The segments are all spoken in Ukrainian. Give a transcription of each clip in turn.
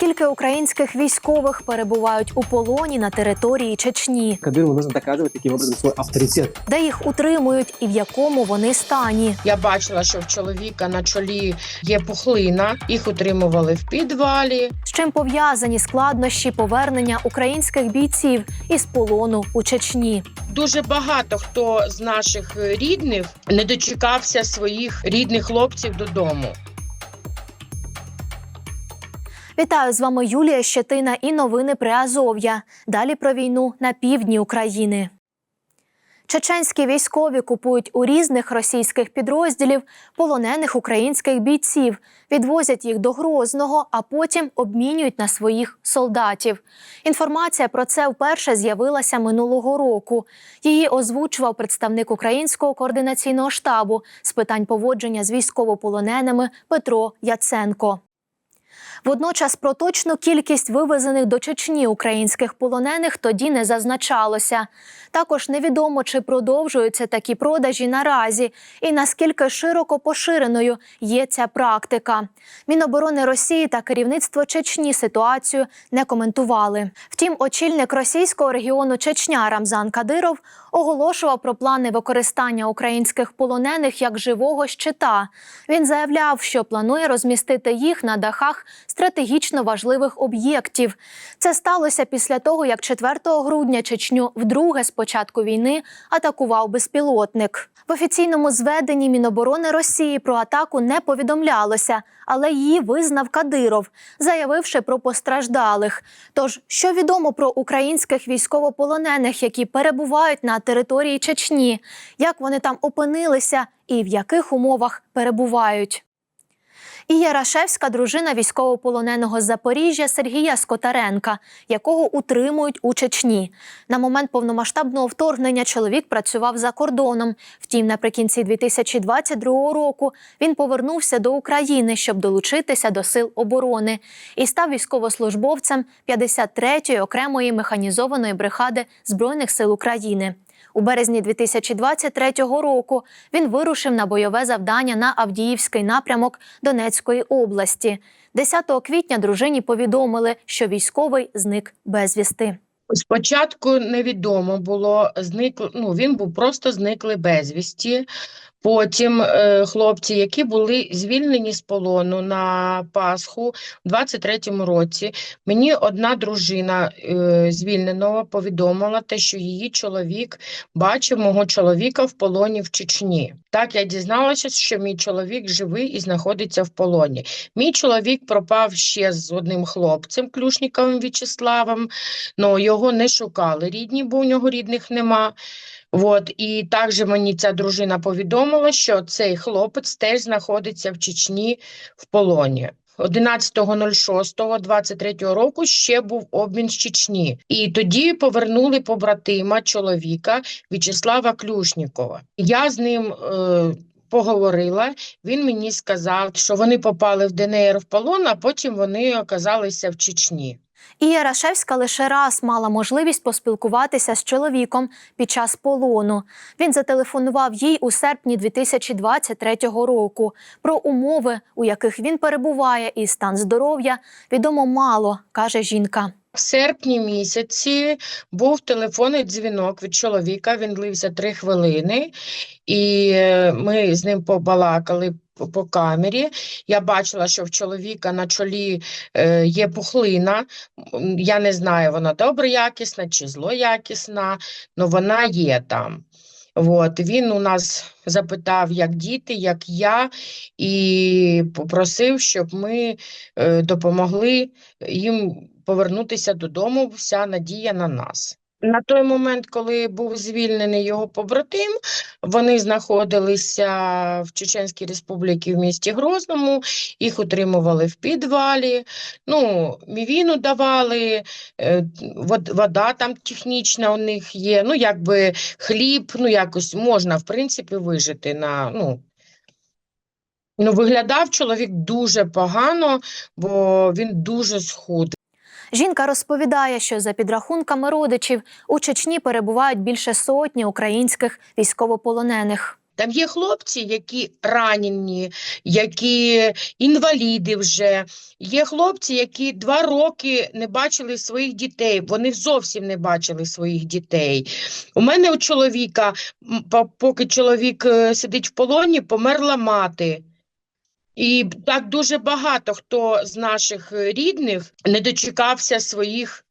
Скільки українських військових перебувають у полоні на території Чечні, Кадырову нужно доказывать таким образом свой авторитет. де їх утримують і в якому вони стані? Я бачила, що в чоловіка на чолі є пухлина. Їх утримували в підвалі. З чим пов'язані складнощі повернення українських бійців із полону у Чечні? Дуже багато хто з наших рідних не дочекався своїх рідних хлопців додому. Вітаю з вами Юлія Щетина і новини при Азов'я. Далі про війну на півдні України. Чеченські військові купують у різних російських підрозділів полонених українських бійців, відвозять їх до Грозного, а потім обмінюють на своїх солдатів. Інформація про це вперше з'явилася минулого року. Її озвучував представник українського координаційного штабу з питань поводження з військовополоненими Петро Яценко. Водночас про точну кількість вивезених до Чечні українських полонених тоді не зазначалося. Також невідомо, чи продовжуються такі продажі наразі, і наскільки широко поширеною є ця практика. Міноборони Росії та керівництво Чечні ситуацію не коментували. Втім, очільник російського регіону Чечня Рамзан Кадиров оголошував про плани використання українських полонених як живого щита. Він заявляв, що планує розмістити їх на дахах стратегічно важливих об'єктів. Це сталося після того, як 4 грудня Чечню вдруге з початку війни атакував безпілотник. В офіційному зведенні Міноборони Росії про атаку не повідомлялося, але її визнав Кадиров, заявивши про постраждалих. Тож, що відомо про українських військовополонених, які перебувають на території Чечні, як вони там опинилися і в яких умовах перебувають? І Ярашевська дружина військовополоненого з Запоріжжя Сергія Скотаренка, якого утримують у Чечні. На момент повномасштабного вторгнення чоловік працював за кордоном. Втім, наприкінці 2022 року він повернувся до України, щоб долучитися до сил оборони, і став військовослужбовцем 53-ї окремої механізованої бригади збройних сил України. У березні 2023 року він вирушив на бойове завдання на Авдіївський напрямок Донецької області. 10 квітня дружині повідомили, що військовий зник безвісти. Спочатку невідомо було, зник, ну, він був просто зниклий безвісті. Потім е, хлопці, які були звільнені з полону на Пасху в 23-му році, мені одна дружина е, звільненого повідомила те, що її чоловік бачив мого чоловіка в полоні в Чечні. Так я дізналася, що мій чоловік живий і знаходиться в полоні. Мій чоловік пропав ще з одним хлопцем, Клюшніковим В'ячеславом, але його не шукали рідні, бо у нього рідних нема. От, і також мені ця дружина повідомила, що цей хлопець теж знаходиться в Чечні в полоні. 11.06.23 року ще був обмін з Чечні. І тоді повернули побратима чоловіка В'ячеслава Клюшнікова. Я з ним е, поговорила, він мені сказав, що вони попали в ДНР в полон, а потім вони оказалися в Чечні. І Ярашевська лише раз мала можливість поспілкуватися з чоловіком під час полону. Він зателефонував їй у серпні 2023 року. Про умови, у яких він перебуває, і стан здоров'я відомо мало, каже жінка. В серпні місяці був телефонний дзвінок від чоловіка, він лився три хвилини, і е, ми з ним побалакали по- камері. Я бачила, що в чоловіка на чолі е, є пухлина. Я не знаю, вона доброякісна чи злоякісна, але вона є там. От, він у нас запитав, як діти, як я, і попросив, щоб ми е, допомогли їм повернутися додому, вся надія на нас. На той момент, коли був звільнений його побратим, вони знаходилися в Чеченській Республіці в місті Грозному, їх утримували в підвалі, ну, мівіну давали, е, вода там технічна у них є, ну, якби хліб, ну, якось можна, в принципі, вижити на, ну, Ну, виглядав чоловік дуже погано, бо він дуже схуд. Жінка розповідає, що за підрахунками родичів у Чечні перебувають більше сотні українських військовополонених. Там є хлопці, які ранені, які інваліди вже. Є хлопці, які два роки не бачили своїх дітей. Вони зовсім не бачили своїх дітей. У мене у чоловіка, поки чоловік е, сидить в полоні, померла мати. І так дуже багато хто з наших рідних не дочекався своїх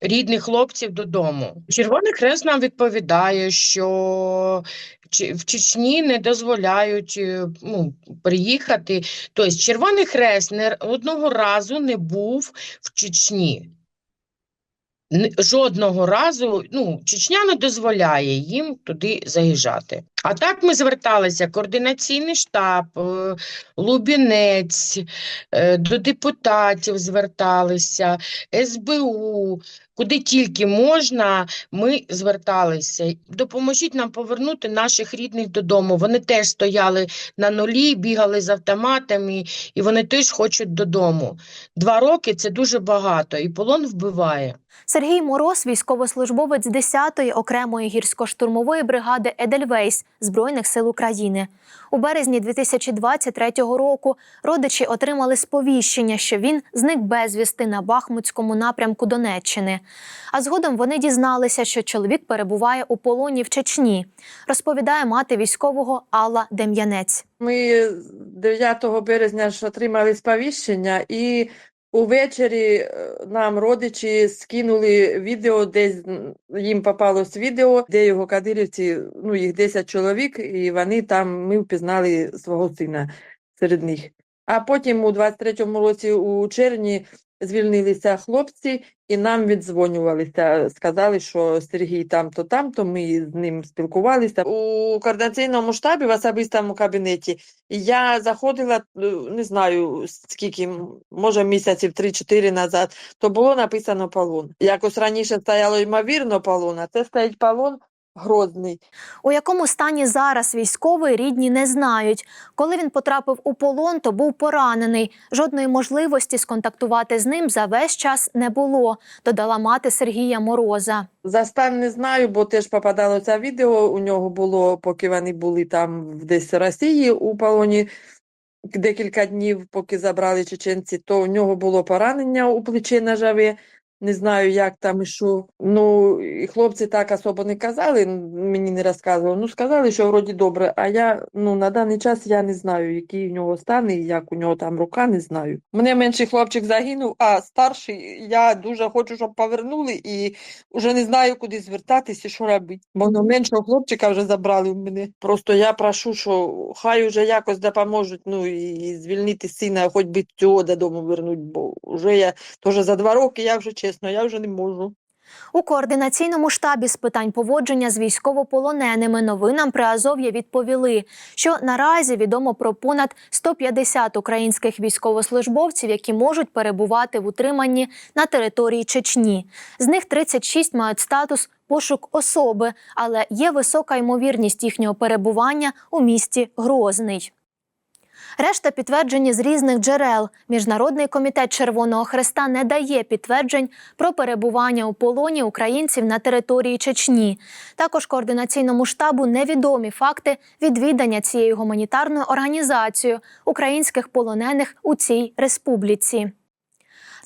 рідних хлопців додому. Червоний Хрест нам відповідає, що в Чечні не дозволяють е, ну, приїхати. Тобто Червоний Хрест не одного разу не був в Чечні. Жодного разу ну, Чечня не дозволяє їм туди заїжджати. А так ми зверталися координаційний штаб, е, Лубінець, е, до депутатів зверталися, СБУ, куди тільки можна, ми зверталися. Допоможіть нам повернути наших рідних додому. Вони теж стояли на нулі, бігали з автоматами, і вони теж хочуть додому. Два роки це дуже багато, і полон вбиває. Сергій Мороз, військовослужбовець 10-ї окремої гірсько-штурмової бригади Едельвейс Збройних сил України. У березні 2023 року родичі отримали сповіщення, що він зник безвісти на Бахмутському напрямку Донеччини. А згодом вони дізналися, що чоловік перебуває у полоні в Чечні, розповідає мати військового Алла Дем'янець. Ми 9 березня ж отримали сповіщення, і увечері е, нам родичі скинули відео, десь їм попалось відео, де його кадирівці, ну їх 10 чоловік, і вони там, ми впізнали свого сина серед них. А потім у 23-му році у червні звільнилися хлопці, і нам віддзвонювалися, сказали, що Сергій там-то, там-то, ми з ним спілкувалися. У координаційному штабі в особистому кабінеті я заходила, е, не знаю скільки, може місяців 3-4 назад, то було написано полон. Якось раніше стояло ймовірно полон, а це стоїть полон Грозний. У якому стані зараз військовий рідні не знають. Коли він потрапив у полон, то був поранений. Жодної можливості сконтактувати з ним за весь час не було, додала мати Сергія Мороза. За стан не знаю, бо теж попадалося відео. У нього було, поки вони були там десь в Росії у полоні декілька днів, поки забрали чеченці, то у нього було поранення у плечі ножове. Не знаю, як там і що. Ну, і хлопці так особо не казали, мені не розказували. Ну, сказали, що вроді добре, а я ну, на даний час я не знаю, який у нього стан і як у нього там рука, не знаю. Мене менший хлопчик загинув, а старший я дуже хочу, щоб повернули і вже не знаю, куди звертатися що робити. Бо ну, меншого хлопчика вже забрали в мене. Просто я прошу, що хай уже якось допоможуть, ну і звільнити сина, хоч би цього додому вернуть, бо вже я теж за два роки, я вже чесно, я вже не можу. У координаційному штабі з питань поводження з військовополоненими новинам при Азов'я відповіли, що наразі відомо про понад 150 українських військовослужбовців, які можуть перебувати в утриманні на території Чечні. З них 36 мають статус пошук особи, але є висока ймовірність їхнього перебування у місті Грозний. Решта підтверджені з різних джерел. Міжнародний комітет Червоного Хреста не дає підтверджень про перебування у полоні українців на території Чечні. Також координаційному штабу невідомі факти відвідання цією гуманітарною організацією українських полонених у цій республіці.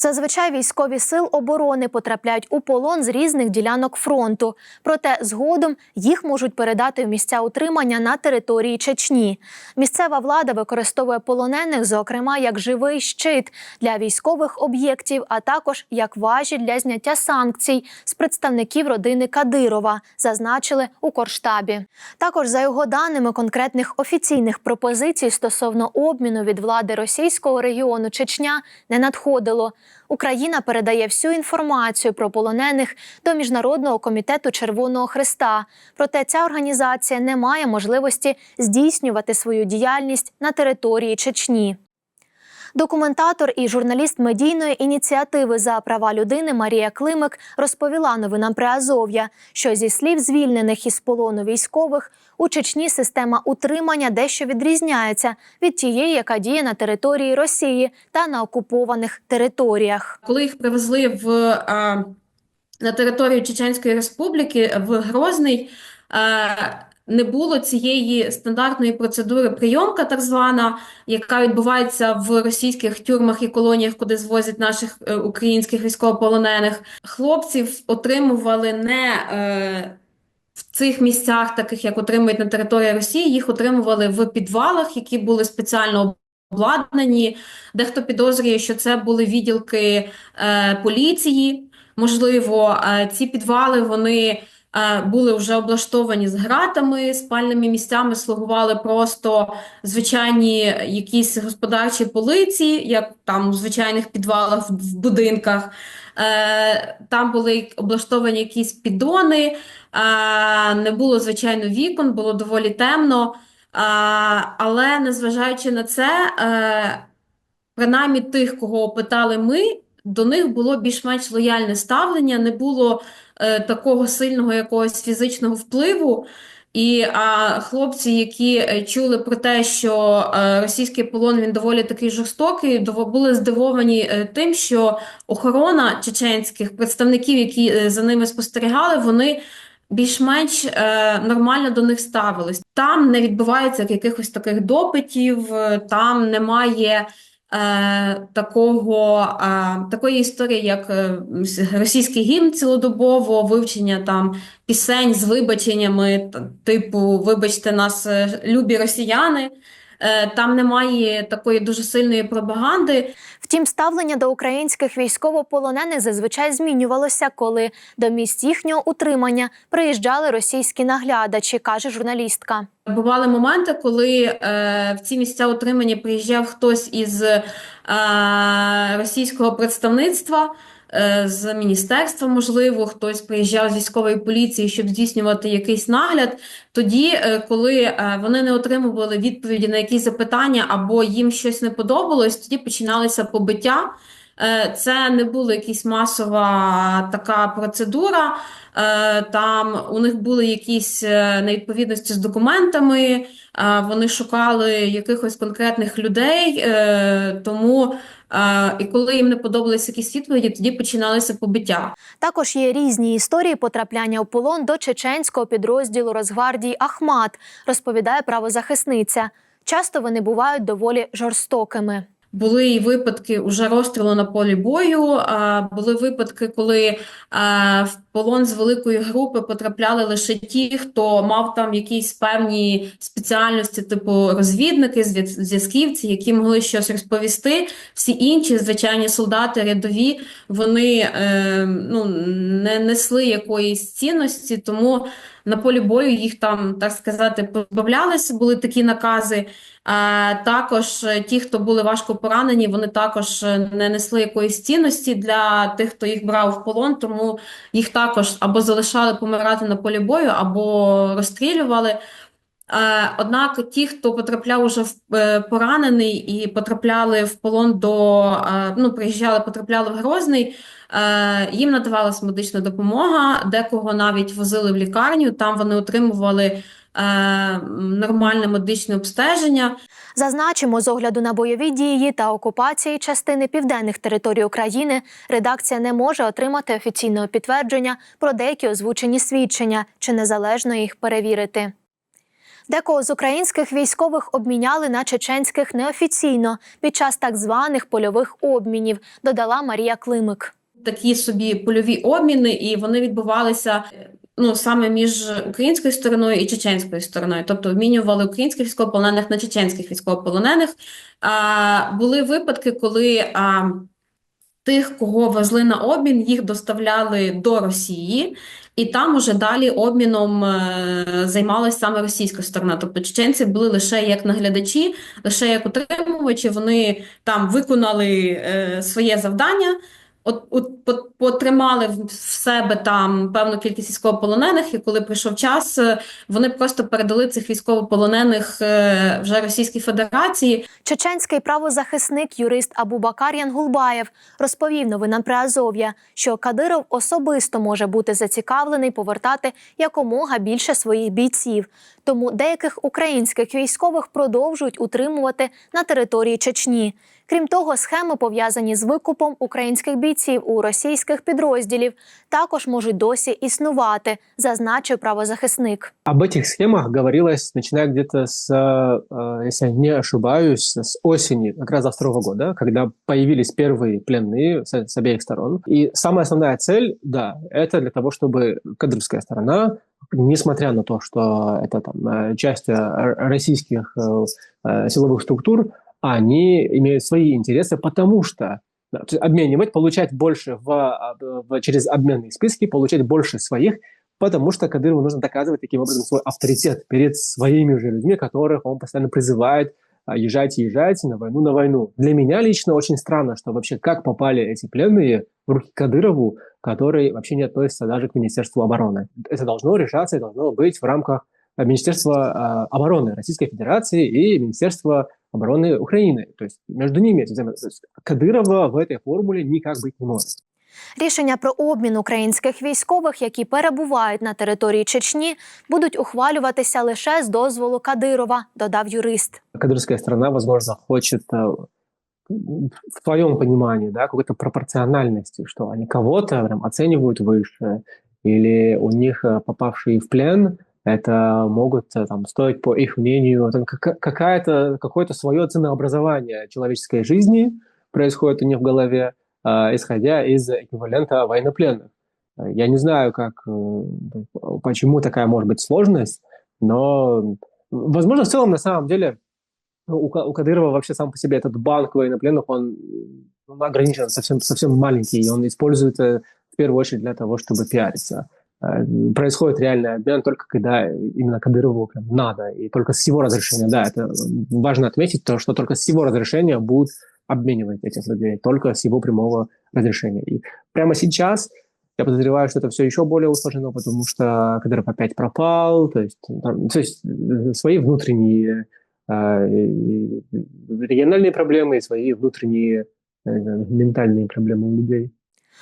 Зазвичай військові сил оборони потрапляють у полон з різних ділянок фронту. Проте згодом їх можуть передати в місця утримання на території Чечні. Місцева влада використовує полонених, зокрема, як живий щит для військових об'єктів, а також як важі для зняття санкцій з представників родини Кадирова, зазначили у Корштабі. Також за його даними конкретних офіційних пропозицій стосовно обміну від влади російського регіону Чечня не надходило. Україна передає всю інформацію про полонених до Міжнародного комітету Червоного Христа. Проте ця організація не має можливості здійснювати свою діяльність на території Чечні. Документатор і журналіст медійної ініціативи за права людини Марія Климик розповіла новинам при Азов'я, що зі слів звільнених із полону військових у Чечні система утримання дещо відрізняється від тієї, яка діє на території Росії та на окупованих територіях. Коли їх привезли в, на територію Чеченської Республіки в Грозний, не було цієї стандартної процедури прийомка, так звана, яка відбувається в російських тюрмах і колоніях, куди звозять наших е, українських військовополонених. Хлопців отримували не е, в цих місцях, таких як отримують на території Росії, їх отримували в підвалах, які були спеціально обладнані. Дехто підозрює, що це були відділки е, поліції. Можливо, е, ці підвали вони були вже облаштовані з гратами, спальними місцями слугували просто звичайні якісь господарчі полиці, як там у звичайних підвалах в, будинках. Е, там були облаштовані якісь піддони, е, не було, звичайно, вікон, було доволі темно. Е, але незважаючи на це, е, принаймні тих, кого опитали ми, до них було більш-менш лояльне ставлення, не було е, такого сильного якогось фізичного впливу. І а, хлопці, які е, чули про те, що е, російський полон він доволі такий жорстокий, були здивовані тим, що охорона чеченських представників, які за ними спостерігали, вони більш-менш нормально до них ставились. Там не відбувається якихось таких допитів, там немає такого, е, такої історії, як е, російський гімн цілодобово, вивчення там пісень з вибаченнями, типу, вибачте нас, е, любі росіяни. Е, Там немає такої дуже сильної пропаганди. Втім, ставлення до українських військовополонених зазвичай змінювалося, коли до місць їхнього утримання приїжджали російські наглядачі, каже журналістка. Бували моменти, коли е, в ці місця утримання приїжджав хтось із е, російського представництва, з міністерства, можливо, хтось приїжджав з військової поліції, щоб здійснювати якийсь нагляд. Тоді, е, коли е, вони не отримували відповіді на якісь запитання або їм щось не подобалось, тоді починалися побиття. Е, Це не була якась масова така процедура. Е, Там у них були якісь е, невідповідності з документами, е, вони шукали якихось конкретних людей, е, тому і коли їм не подобалися якісь відповіді, тоді починалися побиття. Також є різні історії потрапляння у полон до чеченського підрозділу Росгвардії Ахмат, розповідає правозахисниця. Часто вони бувають доволі жорстокими. Були і випадки уже розстрілу на полі бою. а, Були випадки, коли а, в полон з великої групи потрапляли лише ті, хто мав там якісь певні спеціальності, типу розвідники, зв'язківці, які могли щось розповісти. Всі інші звичайні солдати, рядові, вони е, ну, не несли якоїсь цінності, тому на полі бою їх там, так сказати, позбавлялися, були такі накази. Також е, ті, хто були важко поранені, вони також е, не несли якоїсь цінності для тих, хто їх брав в полон, тому їх також або залишали помирати на полі бою, або розстрілювали. Е, Однак ті, хто потрапляв уже в е, поранений і потрапляли в полон до е, ну, приїжджали, потрапляли в Грозний, їм надавалась медична допомога, декого навіть возили в лікарню, там вони отримували нормальне медичне обстеження. Зазначимо, з огляду на бойові дії та окупації частини південних територій України, редакція не може отримати офіційного підтвердження про деякі озвучені свідчення чи незалежно їх перевірити. Декого з українських військових обміняли на чеченських неофіційно під час так званих польових обмінів, додала Марія Климик. такі собі польові обміни, і вони відбувалися е, ну саме між українською стороною і чеченською стороною, тобто обмінювали українських військовополонених на чеченських військовополонених. А, були випадки, коли а, тих, кого везли на обмін, їх доставляли до Росії. І там уже далі обміном е, займалася саме російська сторона. Тобто чеченці були лише як наглядачі, лише як утримувачі. Вони там виконали е, своє завдання, от, от, потримали в себе там певну кількість військовополонених, і коли прийшов час, е, вони просто передали цих військовополонених е, вже Російській Федерації. Чеченський правозахисник юрист Абубакар Янгулбаєв розповів новинам Приазов'я, що Кадиров особисто може бути зацікавлений повертати якомога більше своїх бійців. Тому деяких українських військових продовжують утримувати на території Чечні. Крім того, схеми пов'язані з викупом українських бійців у російських підрозділів також можуть досі існувати, зазначив правозахисник. Об этих схемах говорилось, начиная где-то с, э, если я не ошибаюсь, с осени как раз 22 года, когда появились первые пленные с, с обеих сторон. И самая основная цель, да, это для того, чтобы кадровская сторона, несмотря на то, что это там э, часть э, российских э, э, силовых структур, они имеют свои интересы, потому что обменивать, получать больше в, а, в- через обменные списки, получать больше своих, потому что Кадырову нужно доказывать таким образом свой авторитет перед своими же людьми, которых он постоянно призывает езжайте, езжайте на войну, на войну. Для меня лично очень странно, что вообще как попали эти пленные в руки Кадырову, который вообще не относится даже к Министерству обороны. Это должно решаться и должно быть в рамках а, Министерства а, обороны Российской Федерации и Министерства обороны Украины. То есть между ними эти взаимо- то есть Кадырова в этой формуле никак быть не может. Рішення про обмін українських військових, які перебувають на території Чечні, будуть ухвалюватися лише з дозволу Кадирова, додав юрист. кадровская страна, возможно, хочет э, в твоем понимании, да, какой-то пропорциональности, что они кого-то прям оценивают выше, или у них э, попавшие в плен, это могут э, там стоить, по их мнению, там, кака- какая-то, какое-то свое ценообразование человеческой жизни происходит у них в голове, э, исходя из эквивалента военнопленных. Я не знаю, как, э, почему такая может быть сложность, но, возможно, в целом, на самом деле, у, Ка- у Кадырова вообще сам по себе этот банк военнопленных, он ограничен, совсем, совсем маленький, и он использует э, в первую очередь для того, чтобы пиариться. Э, Происходит реальный обмен только когда именно Кадырову прям надо, и только с его разрешения. Да, это важно отметить, то, что только с его разрешения будут обменивать этих людей, только с его прямого разрешения. И прямо сейчас я подозреваю, что это все еще более усложнено, потому что Кадыров опять пропал, то есть, там, то есть э, свои внутренние э, региональные проблемы и свои внутренние э, ментальные проблемы у людей.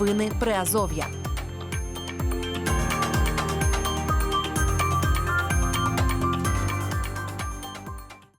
Новини Приазов'я.